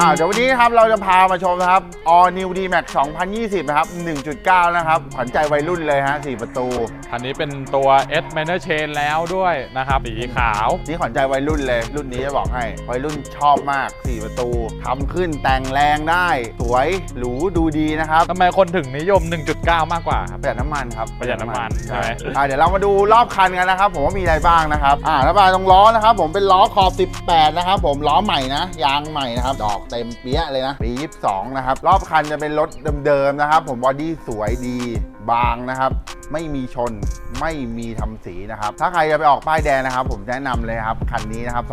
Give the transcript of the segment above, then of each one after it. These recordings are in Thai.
อ่าเดี๋ยววันนี้นะครับเราจะพามาชมนะครับ All New D Max 2020 นะครับ 1.9 นะครับ ขวัญใจวัยรุ่นเลยฮะ 4 ประตู คันนี้เป็นตัว S Minor Chain แล้วด้วยนะครับ สีขาว นี่ขวัญใจวัยรุ่นเลย รุ่นนี้จะบอกให้ วัยรุ่นชอบมาก 4 ประตูทำขึ้นแต่งแรงได้ สวยหรูดูดีนะครับ ทำไมคนถึงนิยม 1.9 มากกว่าครับ ประหยัดน้ำมันครับประหยัดน้ำมันใช่ไหม อ่าเดี๋ยวเรามาดูรอบคันกันนะครับ ผมว่ามีอะไรบ้างนะครับ อ่าแล้วมาตรงล้อนะครับ ผมเป็นล้อขอบ 18 นะครับ ผมล้อใหม่นะ ยางใหม่นะครับ ดอกเต็มเปี้ยเลยนะ ปี 22 นะครับ รอบคันจะเป็นรถเดิมๆนะครับ ผมบอดี้สวยดีบางนะครับ ไม่มีชนไม่มีทำสีนะครับ ถ้าใครจะไปออกป้ายแดงนะครับ ผมแนะนำเลยครับ คันนี้นะครับ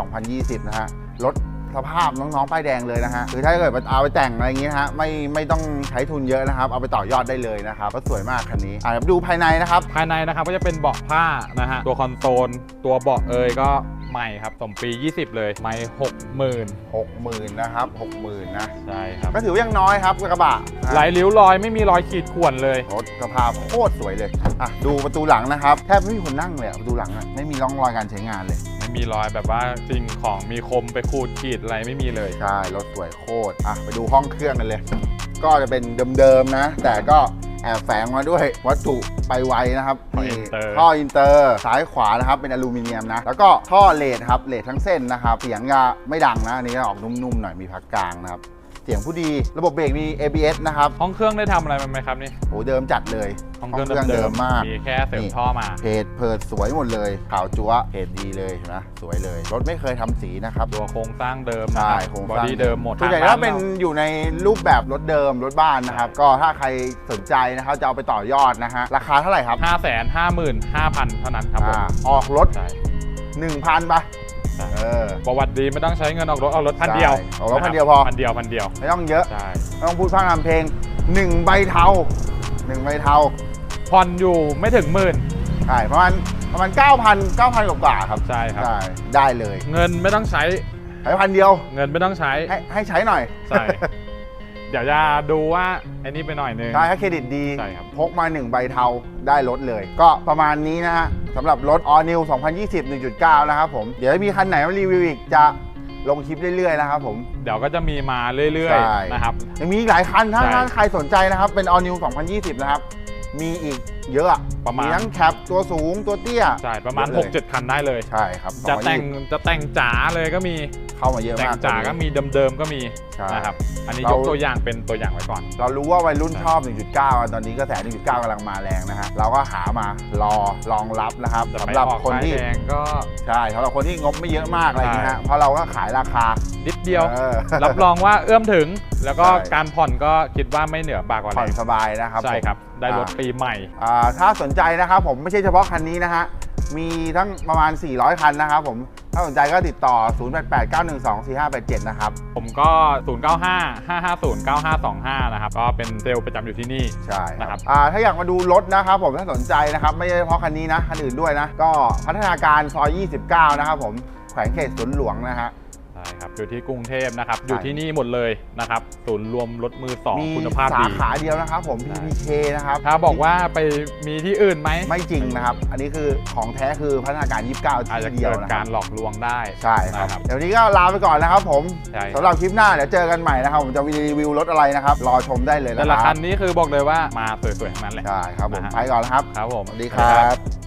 2020 นะฮะรถสภาพน้องๆ ป้ายแดงเลยนะฮะ คือถ้าเกิดเอาไปแต่งอะไรอย่างงี้นะฮะ ไม่ไม่ต้องใช้ทุนเยอะนะครับ เอาไปต่อยอดได้เลยนะครับ ก็สวยมากคันนี้ อ่าเดี๋ยวดูภายในนะครับ ภายในนะครับก็จะเป็นเบาะผ้านะฮะ ตัวคอนโซล ตัวเบาะเอยก็ ใหม่ครับสมปี 20 เลยไม่60,000 60,000นะครับ60,000นะ ใช่ครับก็ถือว่ายังน้อยครับกระบะไหลริ้วรอยไม่มีรอยขีดข่วนเลยรถสภาพโคตรสวยเลยอะดูประตูหลังนะครับแทบไม่มีคนนั่งเลยอะประตูหลังอะไม่มีร่องรอยการใช้งานเลย ไม่มีรอยแบบว่าสิ่งของมีคมไปขูดขีดอะไรไม่มีเลย ใช่รถสวยโคตรอะไปดูห้องเครื่องกันเลย ก็จะเป็นเดิมๆนะ แต่ก็ แอบแฝงมาด้วยวัตถุไปไวนะครับท่อนี่อินเตอร์ ท่ออินเตอร์ซ้ายขวานะครับเป็นอลูมิเนียมนะ แล้วก็ท่อเลดครับเลดทั้งเส้นนะครับเสียงก็ไม่ดังนะอันนี้ออกนุ่มๆหน่อยมีพักกลางนะครับ เสียงผู้ดี ระบบเบรกมี ABS นะครับห้องเครื่องได้ทำอะไรมันไหมครับนี่โหเดิมจัดเลยห้องเครื่องเดิมมาก มีแค่เสริมนี่ท่อมา เพจเพิดสวยหมดเลยขาวจั๊วเพจดีเลยเห็นไหมสวยเลย รถไม่เคยทำสีนะครับ ตัวโครงสร้างเดิมนะใช่ครับโครงสบอร้างดี้เดิมหมดส่วนใหญ่ทงถ้าเป็นร้อยู่ในรูปแบบรถเดิมรถบ้านนะครับ ก็ถ้าใครสนใจนะครับจะเอาไปต่อยอดนะฮะราคาเท่าไหร่ครับห้าแสนห้าหมื่นห้าพันเท่านั้นครับผมอ่าออกรถใช่1,000ปะใช่ เออประวัติดีไม่ต้องใช้เงินออกรถเอารถพันเดียวใช่เอารถพันเดียวพอ พันเดียวพันเดียวไม่ต้องเยอะใช่ไม่ต้องพูดพร่ำทำเพลง1ใบเทา1ใบเทาผ่อนอยู่ไม่ถึงหมื่นใช่ประมาณประมาณ9,000 9,000กว่าๆครับใช่ครับ ใช่ได้เลยเงินไม่ต้องใช้ใช้พันเดียวเงินไม่ต้องใช้ให้ให้ใช้หน่อยใช่เดี๋ยวจะดูว่าไอ้นี่ไปหน่อยนึง ใช่ถ้าเครดิตดี ใช่ครับ พกมา1ใบเทาได้รถเลย ก็ประมาณนี้นะฮะ สำหรับรถ All New 2020 1.9 นะครับผม เดี๋ยวมีคันไหนมารีวิวอีกจะลงคลิปเรื่อยๆนะครับผม เดี๋ยวก็จะมีมาเรื่อยใช่ ๆนะครับ ยังมีอีกหลายคันถ้าใช่ ถ้าใครสนใจนะครับ เป็น All New 2020 นะครับ มีอีกเยอะอะประมาณ ทั้งแคปตัวสูงตัวเตี้ย ใช่ประมาณ เยอะเลย 6-7 คันได้เลย ใช่ครับจะแต่ง2020จะแต่งจ๋าเลยก็มี เข้ามาเยอะแต่งมากจ๋าตอนนี้ก็มีเดิมๆก็มีใช่ นะครับ อันนี้เรายกตัวอย่างเป็นตัวอย่างไว้ก่อน เรารู้ว่าวัยรุ่นใช่ชอบ 1.9กันตอนนี้กระแส 1.9กำลังมาแรงนะฮะ เราก็หามารอรองรับนะครับจะสำไปหรับออกคนป้ายที่แดงก็ ใช่สำหรับคนที่งบไม่เยอะมากอะไรอย่างเงี้ยใช่ฮะ เพราะเราก็ขายราคานิดเดียว ออ รับรองว่าเอื้อมถึง แล้วก็ใช่ การผ่อนก็คิดว่าไม่เหนือบากกว่าผ่อนแรงสบายนะครับใช่ผมครับ ได้รถอ่าปีใหม่ อ่าถ้าสนใจนะครับผมไม่ใช่เฉพาะคันนี้นะฮะ มีทั้งประมาณ 400 คันนะครับผม ถ้าสนใจก็ติดต่อ 0889124587 นะครับ ผมก็ 095 550 9525 นะครับ ก็เป็นเซลล์ประจำอยู่ที่นี่ใช่คนะครัรับบอ่าถ้าอยากมาดูรถนะครับผมถ้าสนใจนะครับ ไม่ใช่เฉพาะคันนี้นะ คันอื่นด้วยนะ ก็พัฒนาการซอย 29 นะครับผม แขวงเขตสวนหลวงนะฮะใช่ครับอยู่ที่กรุงเทพนะครับใช่อยู่ที่นี่หมดเลยนะครับศูนย์รวมรถมือสองมีคุณภาพสาดี ขาเดียวนะครับผม ใช่ PPK นะครับถ้าบอกว่าไปมีที่อื่นไหมไม่จริงนะครับ อันนี้คือของแท้คือพัฒนาการ 29 อาจจะที่เดียวเกิดนะคการับรหลอกลวงได้ ใช่ครับ นะครับเดี๋ยวนี้ก็ลาไปก่อนนะครับผมใช่ครับสำหรับคลิปหน้าเดี๋ยวเจอกันใหม่นะครับ ผมจะรีวิวรถอะไรนะครับ รอชมได้เลยแต่นะละคคัรันบนี้คือบอกเลยว่ามาสวยๆทั้งนั้นแหละ ใช่ครับผมนะฮะ ไปก่อนนะครับ ครับผม สวัสดีครับ